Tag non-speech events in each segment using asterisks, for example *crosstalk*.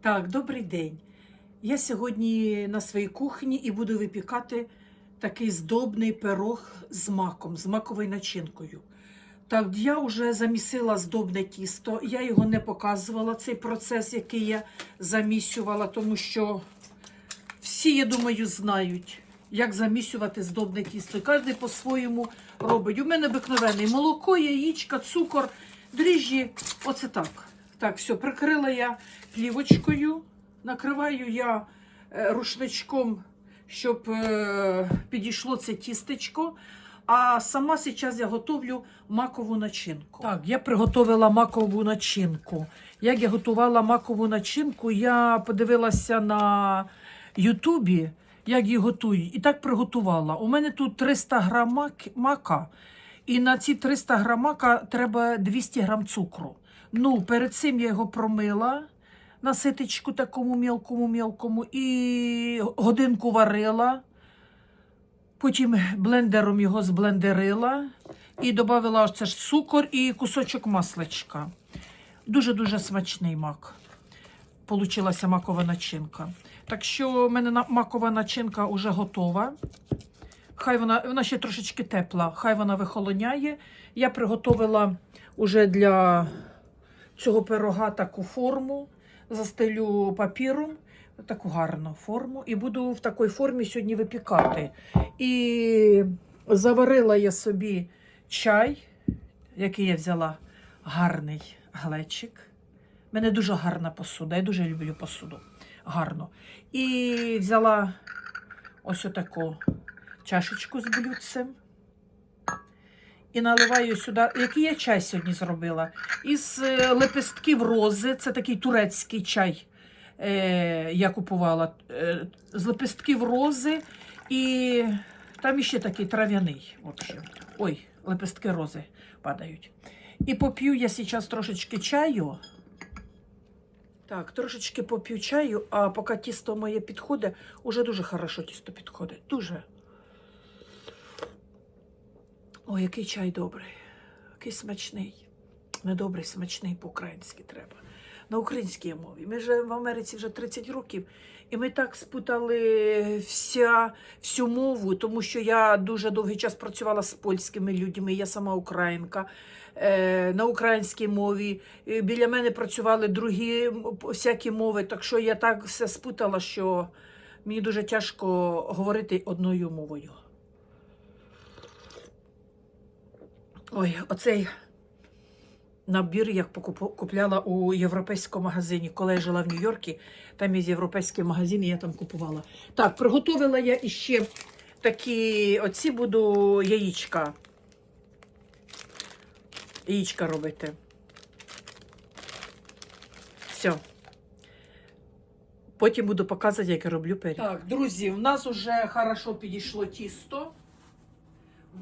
Так, добрий день. Я сьогодні на своїй кухні і буду випікати такий здобний пирог з маком, з маковою начинкою. Так, я вже замісила здобне тісто. Я його не показувала, цей процес, який я замісювала, тому що всі, я думаю, знають, як замісювати здобне тісто. Кожен по-своєму робить. У мене обикновене молоко, яєчка, цукор, дріжджі. Оце так. Так, все, прикрила я плівочкою, накриваю я е, рушничком, щоб е, підійшло це тістечко. А сама зараз я готовлю макову начинку. Так, я приготувала макову начинку. Як я готувала макову начинку, я подивилася на Ютубі, як її готують, і так приготувала. У мене тут 300 грам мака, і на ці 300 грам мака треба 200 грам цукру. Ну, перед цим я його промила на ситечку такому мілкому мілкому і годинку варила. Потім блендером його зблендерила і додала оце ж цукор і кусочок масличка. Дуже-дуже смачний мак. Получилася макова начинка. Так що в мене макова начинка вже готова. Хай вона, вона ще трошечки тепла, хай вона вихолоняє. Я приготувала уже для цього пирога таку форму, застелю папіром, таку гарну форму, і буду в такій формі сьогодні випікати. І заварила я собі чай, який я взяла гарний глечик. У мене дуже гарна посуда, я дуже люблю посуду. Гарно. І взяла ось отаку чашечку з блюдцем. І наливаю сюди, який я чай сьогодні зробила. Із е, лепестків рози, це такий турецький чай. Е, я купувала е, з лепестків рози, і там іще такий трав'яний. Ой, лепестки рози падають. І поп'ю я зараз трошечки чаю. Так, трошечки поп'ю чаю, а поки тісто моє підходить, уже дуже хорошо тісто підходить. Дуже. Ой, який чай добрий, який смачний. Не добрий, смачний по-українськи треба. На українській мові. Ми живемо в Америці вже 30 років, і ми так спутали вся, всю мову, тому що я дуже довгий час працювала з польськими людьми, я сама українка. Е, на українській мові. Біля мене працювали другі всякі мови, так що я так все спутала, що мені дуже тяжко говорити одною мовою. Ой, оцей набір я купляла у європейському магазині. Коли я жила в Нью-Йорку, там є європейський магазин, і я там купувала. Так, приготувала я іще такі, оці буду яєчка. Яєчка робити. Все. Потім буду показувати, як я роблю пиріг. Так, друзі, в нас вже хорошо підійшло тісто.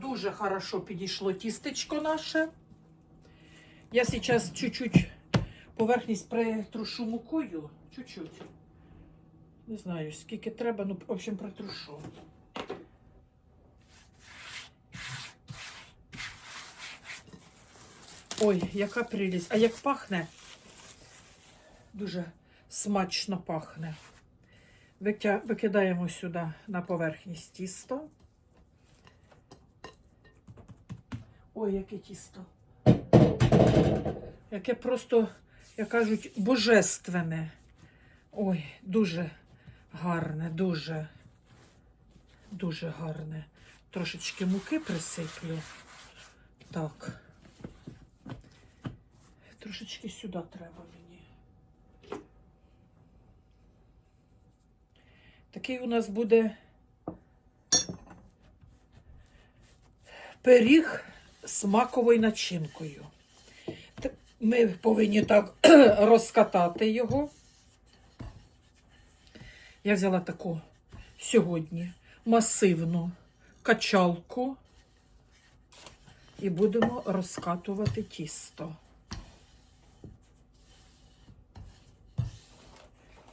Дуже хорошо підійшло тістечко наше. Я зараз чуть-чуть поверхність притрушу мукою. Чуть-чуть. Не знаю, скільки треба, ну, в общем, притрушу. Ой, яка прелість. А як пахне? Дуже смачно пахне. Викидаємо сюди на поверхність тісто. Ой, яке тісто. Яке просто, як кажуть, божественне. Ой, дуже гарне, дуже, дуже гарне. Трошечки муки присиплю. Так. Трошечки сюди треба мені. Такий у нас буде пиріг з маковою начинкою. Ми повинні так *clears throat* розкатати його. Я взяла таку сьогодні масивну качалку і будемо розкатувати тісто.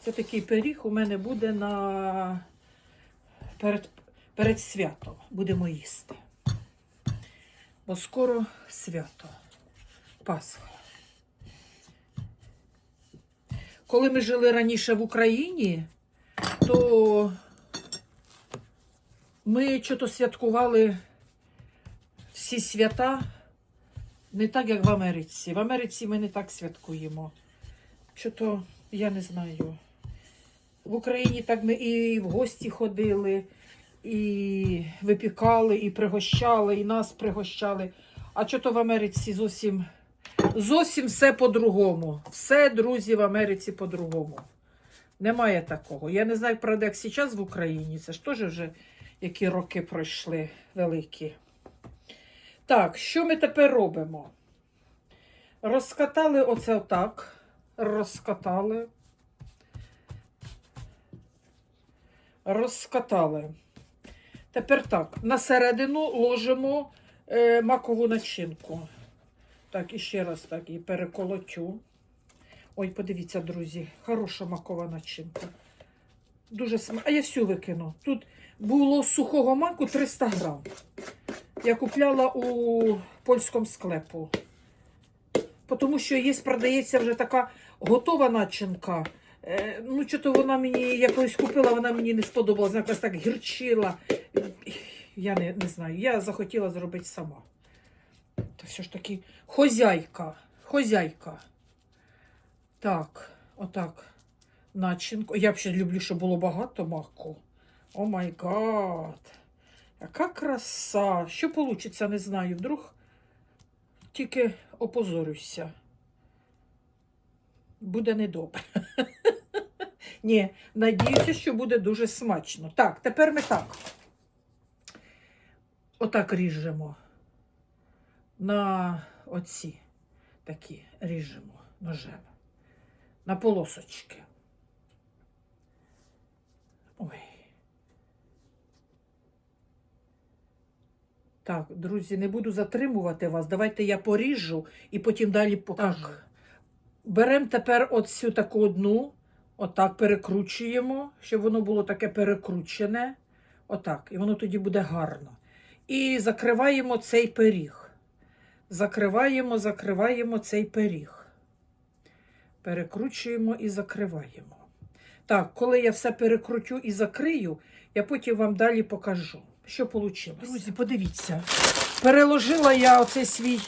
Це такий пиріг у мене буде на перед, перед святом. Будемо їсти. Бо скоро свято. Пасха. коли ми жили раніше в Україні, то ми що-то святкували всі свята не так, як в Америці. В Америці ми не так святкуємо. Що-то я не знаю. В Україні так ми і в гості ходили, і випікали, і пригощали, і нас пригощали. А що то в Америці зовсім, зовсім все по-другому. Все, друзі, в Америці по-другому. Немає такого. Я не знаю, правда, як зараз в Україні. Це ж теж вже які роки пройшли великі. Так, що ми тепер робимо? Розкатали оце отак. Розкатали. Розкатали. Тепер так, на середину ложимо е, макову начинку. Так, і ще раз так і переколотю. Ой, подивіться, друзі, хороша макова начинка. Дуже см... А я всю викину. Тут було сухого маку 300 грам. Я купляла у польському склепу. Тому що є, продається вже така готова начинка. Е, ну, що-то вона мені якось купила, вона мені не сподобалася, якось так гірчила. Я не, не знаю, я захотіла зробити сама. Та все ж таки, хозяйка, хозяйка. Так, отак. Начинку. Я взагалі люблю, щоб було багато маку. О май гад. Яка краса. Що вийде, не знаю. Вдруг тільки опозорюся. Буде недобре. *laughs* Ні, надіюся, що буде дуже смачно. Так, тепер ми так. Отак ріжемо. На оці такі ріжемо ножем. На полосочки. Ой. Так, друзі, не буду затримувати вас. Давайте я поріжу і потім далі покажу. Так. Беремо тепер оцю таку одну, отак перекручуємо, щоб воно було таке перекручене. Отак. І воно тоді буде гарно. І закриваємо цей пиріг. Закриваємо, закриваємо цей пиріг. Перекручуємо і закриваємо. Так, коли я все перекрутю і закрию, я потім вам далі покажу, що вийшло. Друзі, подивіться. Переложила я оцей свій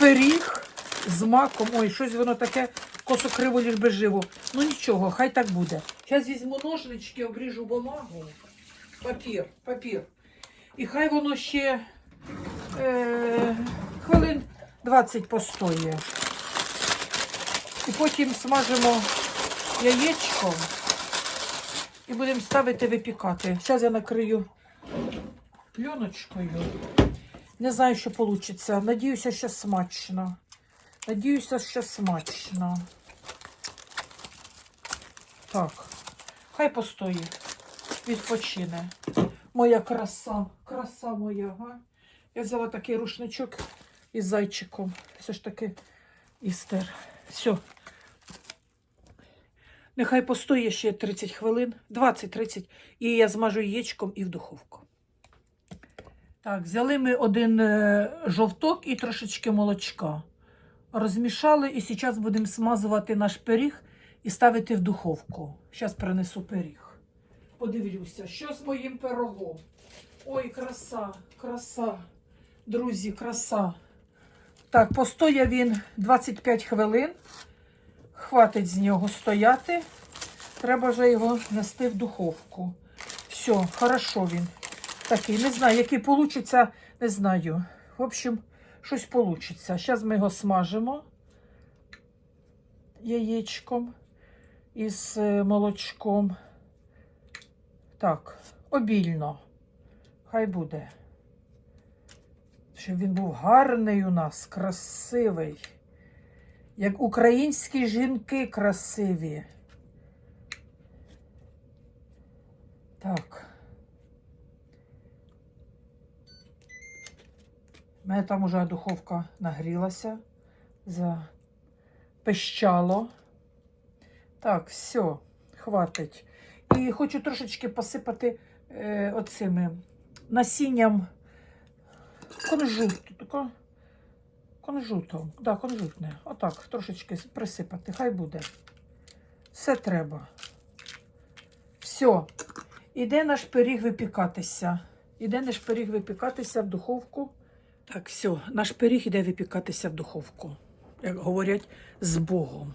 пиріг з маком. Ой, щось воно таке косо криво ліж би живо. Ну нічого, хай так буде. Зараз візьму ножнички, обріжу бумагу. Папір, папір. І хай воно ще е, хвилин 20 постоє. І потім смажимо яєчком і будемо ставити випікати. Зараз я накрию пленочкою. Не знаю, що вийде. Надіюся, що смачно. Надіюся, що смачно. Так, хай постоїть, відпочине. Моя краса, краса моя. Га? Я взяла такий рушничок із зайчиком. Все ж таки істер. Все. Нехай постоє ще 30 хвилин, 20-30, і я змажу яєчком і в духовку. Так, взяли ми один е, жовток і трошечки молочка. Розмішали і зараз будемо смазувати наш пиріг і ставити в духовку. Зараз принесу пиріг. Подивлюся, що з моїм пирогом. Ой, краса, краса. Друзі, краса. Так, постояв він 25 хвилин. Хватить з нього стояти. Треба вже його нести в духовку. Все, хорошо він. Такий, не знаю, який получиться, не знаю. В общем, щось получиться. Зараз ми його смажимо яєчком із е, молочком. Так, обільно. Хай буде. Щоб він був гарний у нас, красивий. Як українські жінки красиві. Так. У мене там уже духовка нагрілася, запищало. Так, все, хватить. І хочу трошечки посипати е, оцими насінням конжуту. Конжутом. Да, конжутне. Отак, трошечки присипати. Хай буде. Все треба. Все. Іде наш пиріг випікатися. Іде наш пиріг випікатися в духовку. Так, все, наш пиріг іде випікатися в духовку. Як говорять, з Богом.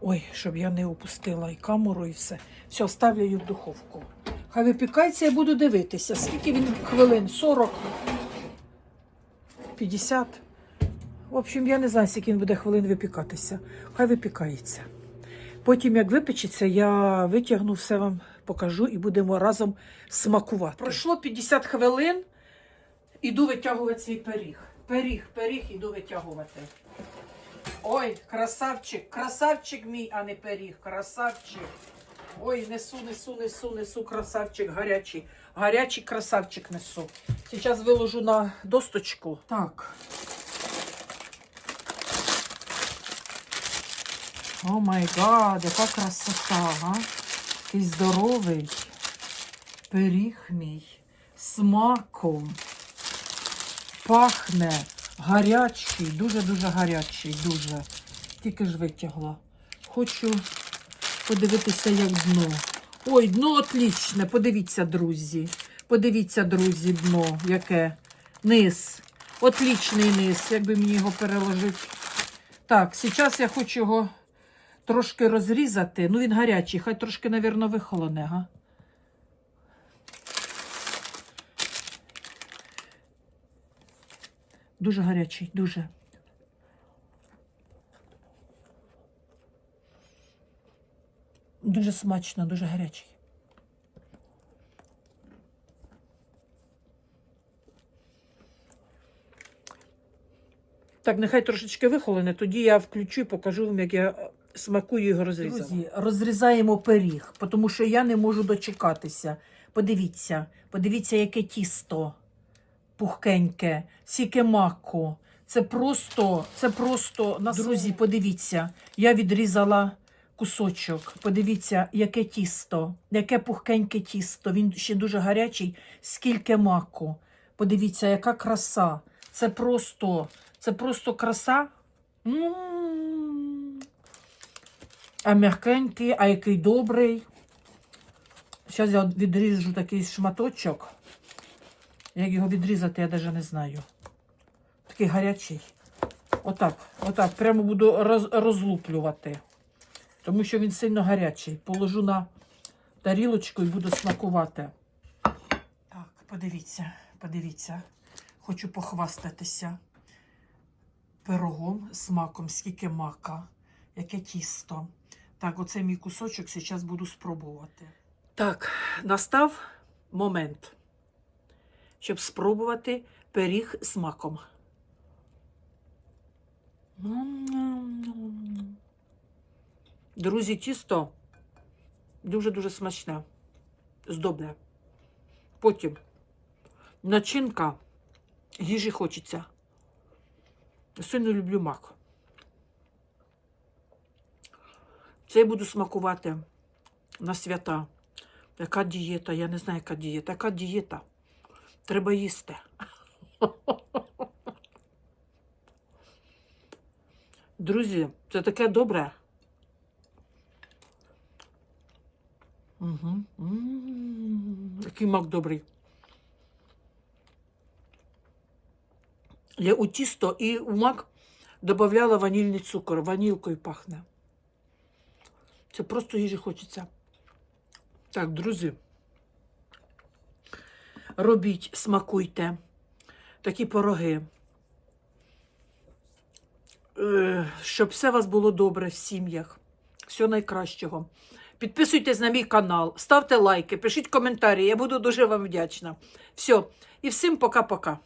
Ой, щоб я не опустила і камеру, і все. Все, ставлю її в духовку. Хай випікається, я буду дивитися. Скільки він хвилин? 40, 50. В общем, я не знаю, скільки він буде хвилин випікатися. Хай випікається. Потім, як випечеться, я витягну все вам покажу і будемо разом смакувати. Пройшло 50 хвилин, іду витягувати цей пиріг. Пиріг, пиріг іду витягувати. Ой, красавчик, красавчик мій, а не пиріг, красавчик. Ой, несу, несу, несу, несу, красавчик гарячий. Гарячий красавчик несу. Зараз виложу на досточку. Так. О май гад, яка красота, га? Який здоровий пиріг мій з маком. Пахне гарячий, дуже-дуже гарячий, дуже. Тільки ж витягла. Хочу подивитися, як дно. Ой, дно отлічне. Подивіться, друзі. Подивіться, друзі, дно, яке. Низ. Отлічний низ, якби мені його переложити. Так, зараз я хочу його трошки розрізати. Ну, він гарячий, хай трошки, мабуть, вихолоне, га? Дуже гарячий, дуже. Дуже смачно, дуже гарячий. Так, нехай трошечки вихолоне, тоді я включу і покажу вам, як я е, смакую його розрізала. Друзі, розрізаємо пиріг, тому що я не можу дочекатися. Подивіться, подивіться, яке тісто пухкеньке, сіке маку. Це просто, це просто Друзі, подивіться, я відрізала кусочок. Подивіться, яке тісто, яке пухкеньке тісто. Він ще дуже гарячий, скільки маку. Подивіться, яка краса. Це просто, це просто краса. М. А м'якенький, а який добрий. Зараз я відріжу такий шматочок. Як його відрізати, я навіть не знаю. Такий гарячий. Отак, отак. Прямо буду роз, розлуплювати. Тому що він сильно гарячий. Положу на тарілочку і буду смакувати. Так, подивіться, подивіться. Хочу похвастатися пирогом з маком, скільки мака, яке тісто. Так, оце мій кусочок, зараз буду спробувати. Так, настав момент щоб спробувати пиріг з маком. Друзі, тісто дуже-дуже смачне, здобне. Потім начинка їжі хочеться. Сильно люблю мак. Це я буду смакувати на свята. Яка дієта? Я не знаю, яка дієта. Яка дієта? Треба їсти. Друзі, це таке добре. Угу. Який мак добрий. Я у тісто і у мак додавала ванільний цукор. Ванілкою пахне. Це просто їжі хочеться. Так, друзі. Робіть, смакуйте такі пироги. Е, Щоб все у вас було добре в сім'ях. Всього найкращого. Підписуйтесь на мій канал, ставте лайки, пишіть коментарі. Я буду дуже вам вдячна. Все. І всім пока-пока.